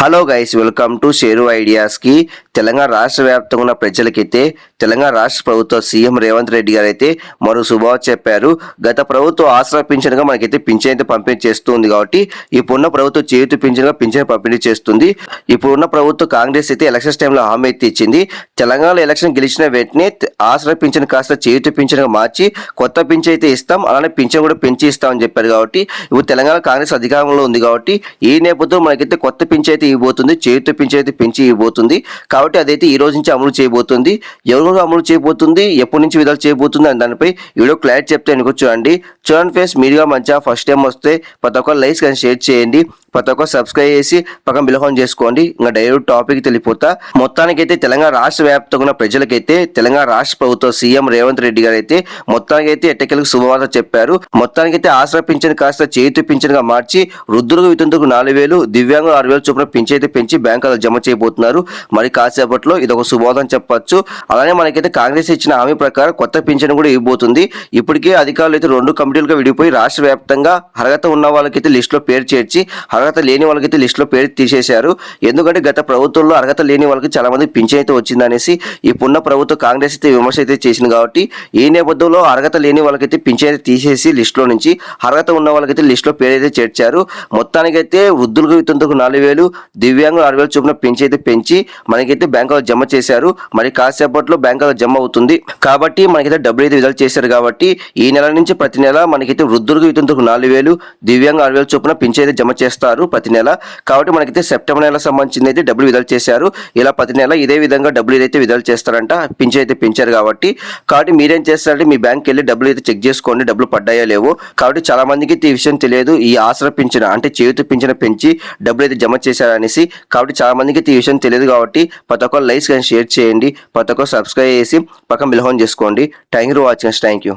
Hello guys welcome to share ఐడియాస్కి Telangana రాష్ట్ర వ్యాప్తంగా ఉన్న ప్రజలకైతే తెలంగాణ రాష్ట్ర ప్రభుత్వ సీఎం రేవంత్ రెడ్డి గారు అయితే మరో శుభవార్త చెప్పారు. గత ప్రభుత్వం ఆసరా పింఛన్గా మనకైతే పింఛన్ అయితే పంపిణీ చేస్తుంది కాబట్టి ఇప్పుడున్న ప్రభుత్వం చేతి పింఛన్గా పింఛన్ పంపిణీ చేస్తుంది. ఇప్పుడున్న ప్రభుత్వం కాంగ్రెస్ అయితే ఎలక్షన్స్ టైంలో హామీ అయితే ఇచ్చింది. తెలంగాణలో ఎలక్షన్ గెలిచిన వెంటనే ఆసరా పింఛన్ కాస్త చేతి పింఛన్గా మార్చి కొత్త పింఛన్ అయితే ఇస్తాం అలానే పింఛన్ కూడా పెంచి ఇస్తామని చెప్పారు కాబట్టి ఇప్పుడు తెలంగాణ కాంగ్రెస్ అధికారంలో ఉంది కాబట్టి ఈ నేపథ్యంలో మనకైతే కొత్త పింఛన్ అయితే ఇవ్వబోతుంది చేతితో పింఛన్ అయితే పెంచి ఇవ్వబోతుంది కాబట్టి అదైతే ఈ రోజు నుంచి అమలు చేయబోతుంది. ఎవరు అమలు చేయబోతుంది ఎప్పటి నుంచి విధాలు చేయబోతుంది అని దానిపై వీడియో క్లారిటీ చెప్తే అనుకో చూడండి. చూడండి ఫేస్ మీరుగా మంచిగా ఫస్ట్ టైం వస్తే ప్రతి ఒక్క లైక్స్ కానీ షేర్ చేయండి. ప్రతి ఒక్క సబ్స్క్రైబ్ చేసి పక్కన బిలహోన్ చేసుకోండి. ఇంకా డైరెక్ట్ టాపిక్ తెలిపోతా మొత్తానికైతే తెలంగాణ రాష్ట్ర వ్యాప్తంగా ఉన్న ప్రజలకైతే తెలంగాణ రాష్ట్ర ప్రభుత్వం సీఎం రేవంత్ రెడ్డి గారు అయితే మొత్తానికైతే ఎట్టకెలకు శుభవార్త చెప్పారు. మొత్తానికైతే ఆసరా పింఛన్ కాస్త చేతి పింఛన్గా మార్చి వృద్ధులకు వితంతుకు నాలుగు వేలు దివ్యాంగులు ఆరు వేలు చొప్పున పెంచైతే అయితే పెంచి బ్యాంకులో జమ చేయబోతున్నారు. మరి కాసేపట్లో ఇది ఒక శుభవార్త చెప్పొచ్చు. అలానే మనకైతే కాంగ్రెస్ ఇచ్చిన హామీ ప్రకారం కొత్త పింఛన్ కూడా ఇవ్వబోతుంది. ఇప్పటికే అధికారులు అయితే రెండు కమిటీలుగా విడిపోయి రాష్ట్ర వ్యాప్తంగా అర్హత ఉన్న వాళ్ళకైతే లిస్టులో పేరు చేర్చి అర్హత లేని వాళ్ళకైతే లిస్టులో పేరు తీసేశారు. ఎందుకంటే గత ప్రభుత్వంలో అర్హత లేని వాళ్ళకి చాలా మంది పింఛన్ అయితే వచ్చిందనేసి ఇప్పుడున్న ప్రభుత్వ కాంగ్రెస్ అయితే విమర్శ అయితే చేసింది కాబట్టి ఈ నేపథ్యంలో అర్హత లేని వాళ్ళకైతే పింఛన్ అయితే తీసేసి లిస్టులో నుంచి అర్హత ఉన్న వాళ్ళకైతే లిస్టులో పేరు అయితే చేర్చారు. మొత్తానికైతే వృద్ధులకు వితంతుకు నాలుగు వేలు దివ్యాంగులు ఆరు వేల చొప్పున పెంచి అయితే పెంచి మనకైతే బ్యాంకులో జమ చేశారు. మరి కాసేపట్లో బ్యాంకులో జమ అవుతుంది. కాబట్టి మనకైతే డబ్బులు అయితే విడుదల చేశారు కాబట్టి ఈ నెల నుంచి ప్రతి నెల మనకైతే వృద్ధులకు వితంతుకు నాలుగు వేలు దివ్యాంగ ఆరు వేలు చొప్పున పెంచి అయితే జమ చేస్తారు ప్రతి నెల. కాబట్టి మనకైతే సెప్టెంబర్ నెల సంబంధించింది అయితే డబ్బులు విడుదల చేశారు. ఇలా ప్రతి నెల ఇదే విధంగా డబ్బులు ఏదైతే విడుదల చేస్తారంట పెంచి అయితే పెంచారు కాబట్టి. కాబట్టి మీరేం చేస్తారంటే మీ బ్యాంక్ వెళ్ళి డబ్బులు అయితే చెక్ చేసుకోండి డబ్బులు పడ్డాయో లేవో. కాబట్టి చాలా మందికి అయితే ఈ విషయం తెలియదు. ఈ ఆసరా పింఛన అంటే చేతి పింఛన పెంచి డబ్బులు అయితే జమ చేశారని అనేసి. కాబట్టి చాలా మందికి ఈ విషయం తెలియదు కాబట్టి ప్రతి ఒక్కరు లైక్స్ కానీ షేర్ చేయండి. ప్రతి ఒక్కరు సబ్స్క్రైబ్ చేసి పక్కన బిల్హోన్ చేసుకోండి. Thank you watching. Thank you